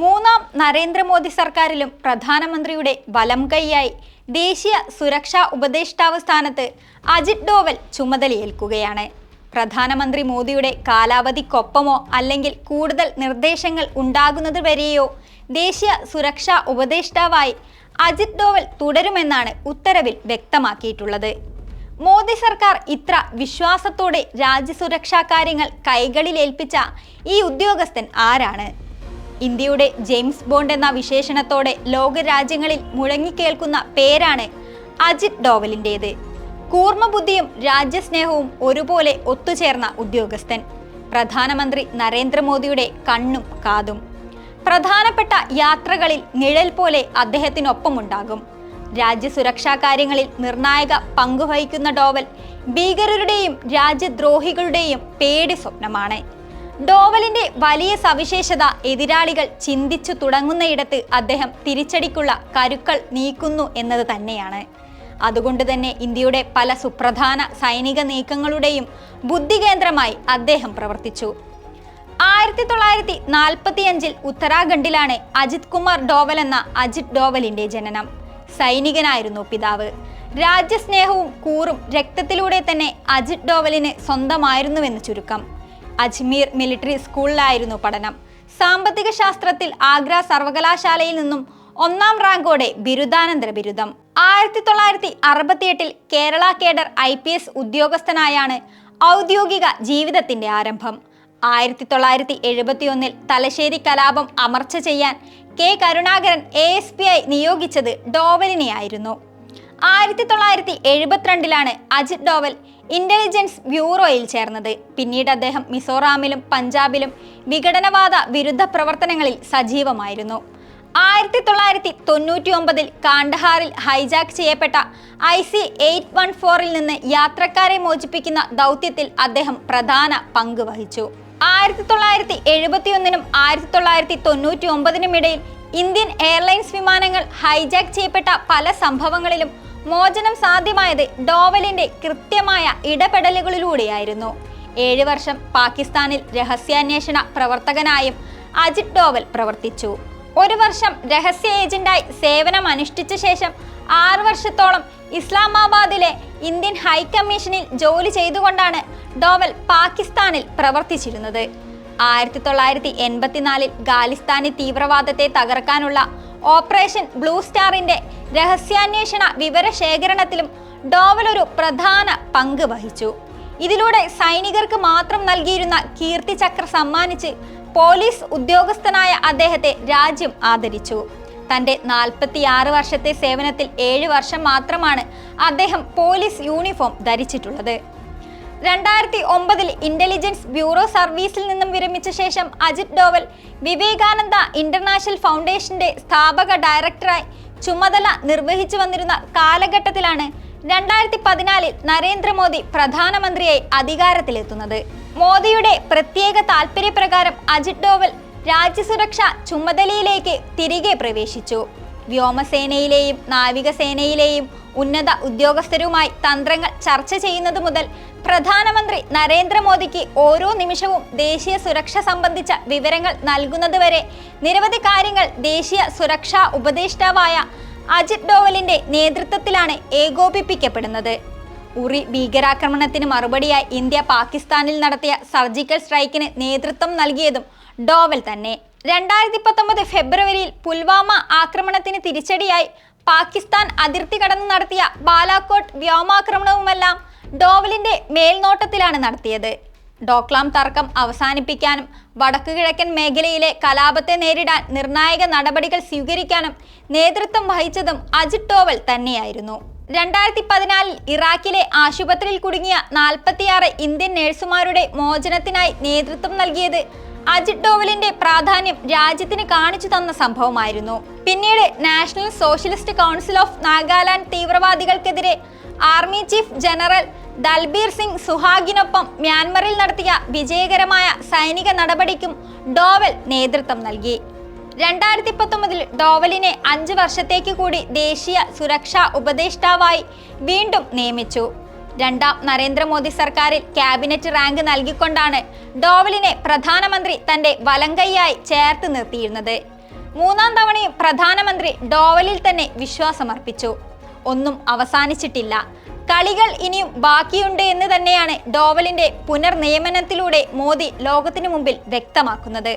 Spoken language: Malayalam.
മൂന്നാം നരേന്ദ്രമോദി സർക്കാരിലും പ്രധാനമന്ത്രിയുടെ വലം കൈയായി ദേശീയ സുരക്ഷാ ഉപദേഷ്ടാവ് സ്ഥാനത്ത് അജിത് ഡോവൽ ചുമതലയേൽക്കുകയാണ്. പ്രധാനമന്ത്രി മോദിയുടെ കാലാവധിക്കൊപ്പമോ അല്ലെങ്കിൽ കൂടുതൽ നിർദ്ദേശങ്ങൾ ഉണ്ടാകുന്നത് വരെയോ ദേശീയ സുരക്ഷാ ഉപദേഷ്ടാവായി അജിത് ഡോവൽ തുടരുമെന്നാണ് ഉത്തരവിൽ വ്യക്തമാക്കിയിട്ടുള്ളത്. മോദി സർക്കാർ ഇത്ര വിശ്വാസത്തോടെ രാജ്യസുരക്ഷാ കാര്യങ്ങൾ കൈകളിലേൽപ്പിച്ച ഈ ഉദ്യോഗസ്ഥൻ ആരാണ്? ഇന്ത്യയുടെ ജെയിംസ് ബോണ്ട് എന്ന വിശേഷണത്തോടെ ലോകരാജ്യങ്ങളിൽ മുഴങ്ങിക്കേൽക്കുന്ന പേരാണ് അജിത് ഡോവലിന്റേത്. കൂർമ്മബുദ്ധിയും രാജ്യസ്നേഹവും ഒരുപോലെ ഒത്തുചേർന്ന ഉദ്യോഗസ്ഥൻ. പ്രധാനമന്ത്രി നരേന്ദ്രമോദിയുടെ കണ്ണും കാതും. പ്രധാനപ്പെട്ട യാത്രകളിൽ നിഴൽ പോലെ അദ്ദേഹത്തിനൊപ്പമുണ്ടാകും. രാജ്യസുരക്ഷാ കാര്യങ്ങളിൽ നിർണായക പങ്കുവഹിക്കുന്ന ഡോവൽ ഭീകരരുടെയും രാജ്യദ്രോഹികളുടെയും പേടി സ്വപ്നമാണ്. ഡോവലിന്റെ വലിയ സവിശേഷത എതിരാളികൾ ചിന്തിച്ചു തുടങ്ങുന്നയിടത്ത് അദ്ദേഹം തിരിച്ചടിക്കുള്ള കരുക്കൾ നീക്കുന്നു എന്നത് തന്നെയാണ്. അതുകൊണ്ട് തന്നെ ഇന്ത്യയുടെ പല സുപ്രധാന സൈനിക നീക്കങ്ങളുടെയും ബുദ്ധികേന്ദ്രമായി അദ്ദേഹം പ്രവർത്തിച്ചു. ആയിരത്തി തൊള്ളായിരത്തി നാൽപ്പത്തിയഞ്ചിൽ ഉത്തരാഖണ്ഡിലാണ് അജിത് കുമാർ ഡോവൽ എന്ന അജിത് ഡോവലിന്റെ ജനനം. സൈനികനായിരുന്നു പിതാവ്. രാജ്യസ്നേഹവും കൂറും രക്തത്തിലൂടെ തന്നെ അജിത് ഡോവലിന് സ്വന്തമായിരുന്നുവെന്ന് ചുരുക്കം. അജ്മീർ മിലിറ്ററി സ്കൂളിലായിരുന്നു പഠനം. സാമ്പത്തിക ശാസ്ത്രത്തിൽ ആഗ്ര സർവകലാശാലയിൽ നിന്നും ഒന്നാം റാങ്കോടെ ബിരുദാനന്തര ബിരുദം. ആയിരത്തി തൊള്ളായിരത്തി അറുപത്തിയെട്ടിൽ Kerala cadre I P S ഉദ്യോഗസ്ഥനായാണ് ഔദ്യോഗിക ജീവിതത്തിന്റെ ആരംഭം. ആയിരത്തി തൊള്ളായിരത്തി എഴുപത്തിയൊന്നിൽ തലശ്ശേരി കലാപം അമർച്ച ചെയ്യാൻ K Karunakaran A S P ആയി നിയോഗിച്ചത് ഡോവലിനെയായിരുന്നു. ആയിരത്തി തൊള്ളായിരത്തി എഴുപത്തിരണ്ടിലാണ് അജിത് ഡോവൽ ഇന്റലിജൻസ് ബ്യൂറോയിൽ ചേർന്നത്. പിന്നീട് അദ്ദേഹം മിസോറാമിലും പഞ്ചാബിലും വിഘടനവാദ വിരുദ്ധ പ്രവർത്തനങ്ങളിൽ സജീവമായിരുന്നു. ആയിരത്തി തൊള്ളായിരത്തി തൊണ്ണൂറ്റി ഒമ്പതിൽ കാണ്ഡഹാറിൽ ഹൈജാക്ക് ചെയ്യപ്പെട്ട ഐ സി എയ്റ്റ് വൺ ഫോറിൽ നിന്ന് യാത്രക്കാരെ മോചിപ്പിക്കുന്ന ദൗത്യത്തിൽ അദ്ദേഹം പ്രധാന പങ്ക് വഹിച്ചു. ആയിരത്തി തൊള്ളായിരത്തി എഴുപത്തിയൊന്നിനും ആയിരത്തി തൊള്ളായിരത്തി തൊണ്ണൂറ്റി ഒമ്പതിനും ഇടയിൽ ഇന്ത്യൻ എയർലൈൻസ് വിമാനങ്ങൾ ഹൈജാക്ക് ചെയ്യപ്പെട്ട പല സംഭവങ്ങളിലും മോചനം സാധ്യമായത് ഡോവലിന്റെ കൃത്യമായ ഇടപെടലുകളിലൂടെയായിരുന്നു. ഏഴ് വർഷം പാകിസ്ഥാനിൽ രഹസ്യാന്വേഷണ പ്രവർത്തകനായും അജിത് ഡോവൽ പ്രവർത്തിച്ചു. ഒരു വർഷം രഹസ്യ ഏജന്റായി സേവനം അനുഷ്ഠിച്ച ശേഷം ആറു വർഷത്തോളം ഇസ്ലാമാബാദിലെ ഇന്ത്യൻ ഹൈക്കമ്മീഷനിൽ ജോലി ചെയ്തുകൊണ്ടാണ് ഡോവൽ പാകിസ്ഥാനിൽ പ്രവർത്തിച്ചിരുന്നത്. ആയിരത്തി തൊള്ളായിരത്തി എൺപത്തിനാലിൽ ഖാലിസ്ഥാനി തീവ്രവാദത്തെ തകർക്കാനുള്ള ഓപ്പറേഷൻ ബ്ലൂ സ്റ്റാറിന്റെ രഹസ്യാന്വേഷണ വിവരശേഖരണത്തിലും ഡോവൽ ഒരു പ്രധാന പങ്ക് വഹിച്ചു. ഇതിലൂടെ സൈനികർക്ക് മാത്രം നൽകിയിരുന്ന കീർത്തിചക്ര സമ്മാനിച്ച് പോലീസ് ഉദ്യോഗസ്ഥനായ അദ്ദേഹത്തെ രാജ്യം ആദരിച്ചു. തന്റെ നാൽപ്പത്തിയാറ് വർഷത്തെ സേവനത്തിൽ ഏഴ് വർഷം മാത്രമാണ് അദ്ദേഹം പോലീസ് യൂണിഫോം ധരിച്ചിട്ടുള്ളത്. രണ്ടായിരത്തി ഒമ്പതിൽ ഇന്റലിജൻസ് ബ്യൂറോ സർവീസിൽ നിന്നും വിരമിച്ച ശേഷം അജിത് ഡോവൽ വിവേകാനന്ദ ഇന്റർനാഷണൽ ഫൗണ്ടേഷന്റെ സ്ഥാപക ഡയറക്ടറായി ചുമതല നിർവഹിച്ചു വന്നിരുന്ന കാലഘട്ടത്തിലാണ് രണ്ടായിരത്തി പതിനാലിൽ നരേന്ദ്രമോദി പ്രധാനമന്ത്രിയായി അധികാരത്തിലെത്തുന്നത്. മോദിയുടെ പ്രത്യേക താൽപര്യപ്രകാരം അജിത് ഡോവൽ രാജ്യസുരക്ഷ ചുമതലയിലേക്ക് തിരികെ പ്രവേശിച്ചു. വ്യോമസേനയിലെയും നാവികസേനയിലെയും ഉന്നത ഉദ്യോഗസ്ഥരുമായി തന്ത്രങ്ങൾ ചർച്ച ചെയ്യുന്നത് മുതൽ പ്രധാനമന്ത്രി നരേന്ദ്രമോദിക്ക് ഓരോ നിമിഷവും ദേശീയ സുരക്ഷ സംബന്ധിച്ച വിവരങ്ങൾ നൽകുന്നതുവരെ നിരവധി കാര്യങ്ങൾ ദേശീയ സുരക്ഷാ ഉപദേഷ്ടാവായ അജിത് ഡോവലിന്റെ നേതൃത്വത്തിലാണ് ഏകോപിപ്പിക്കപ്പെടുന്നത്. ഉറി ഭീകരാക്രമണത്തിന് മറുപടിയായി ഇന്ത്യ പാകിസ്ഥാനിൽ നടത്തിയ സർജിക്കൽ സ്ട്രൈക്കിന് നേതൃത്വം നൽകിയതും ഡോവൽ തന്നെ. രണ്ടായിരത്തി പത്തൊമ്പത് ഫെബ്രുവരിയിൽ പുൽവാമ ആക്രമണത്തിന് തിരിച്ചടിയായി പാകിസ്ഥാൻ അതിർത്തി കടന്ന് നടത്തിയ ബാലാക്കോട്ട് വ്യോമാക്രമണവുമെല്ലാം ഡോവലിന്റെ മേൽനോട്ടത്തിലാണ് നടത്തിയത്. ഡോക്ലാം തർക്കം അവസാനിപ്പിക്കാനും വടക്കു കിഴക്കൻ മേഖലയിലെ കലാപത്തെ നേരിടാൻ നിർണായക നടപടികൾ സ്വീകരിക്കാനും നേതൃത്വം വഹിച്ചതും അജിത് ഡോവൽ തന്നെയായിരുന്നു. രണ്ടായിരത്തി പതിനാലിൽ ഇറാഖിലെ ആശുപത്രിയിൽ കുടുങ്ങിയ നാൽപ്പത്തിയാറ് ഇന്ത്യൻ നഴ്സുമാരുടെ മോചനത്തിനായി നേതൃത്വം നൽകിയത് അജിത് ഡോവലിന്റെ പ്രാധാന്യം രാജ്യത്തിന് കാണിച്ചു തന്ന സംഭവമായിരുന്നു. പിന്നീട് national socialist council of Nagaland തീവ്രവാദികൾക്കെതിരെ army chief general Dalbir Singh സുഹാഗിനൊപ്പം മ്യാൻമറിൽ നടത്തിയ വിജയകരമായ സൈനിക നടപടിക്കും ഡോവൽ നേതൃത്വം നൽകി. രണ്ടായിരത്തി പത്തൊമ്പതിൽ ഡോവലിനെ അഞ്ച് വർഷത്തേക്ക് കൂടി ദേശീയ സുരക്ഷാ ഉപദേഷ്ടാവായി വീണ്ടും നിയമിച്ചു. രണ്ടാം നരേന്ദ്രമോദി സർക്കാരിൽ ക്യാബിനറ്റ് റാങ്ക് നൽകിക്കൊണ്ടാണ് ഡോവലിനെ പ്രധാനമന്ത്രി തന്റെ വലങ്കയ്യായി ചേർത്ത് നിർത്തിയിരുന്നത്. മൂന്നാം തവണയും പ്രധാനമന്ത്രി ഡോവലിൽ തന്നെ വിശ്വാസമർപ്പിച്ചു. ഒന്നും അവസാനിച്ചിട്ടില്ല. കളികൾ ഇനിയും ബാക്കിയുണ്ട് എന്ന് തന്നെയാണ് ഡോവലിന്റെ പുനർനിയമനത്തിലൂടെ മോദി ലോകത്തിനു മുമ്പിൽ വ്യക്തമാക്കുന്നത്.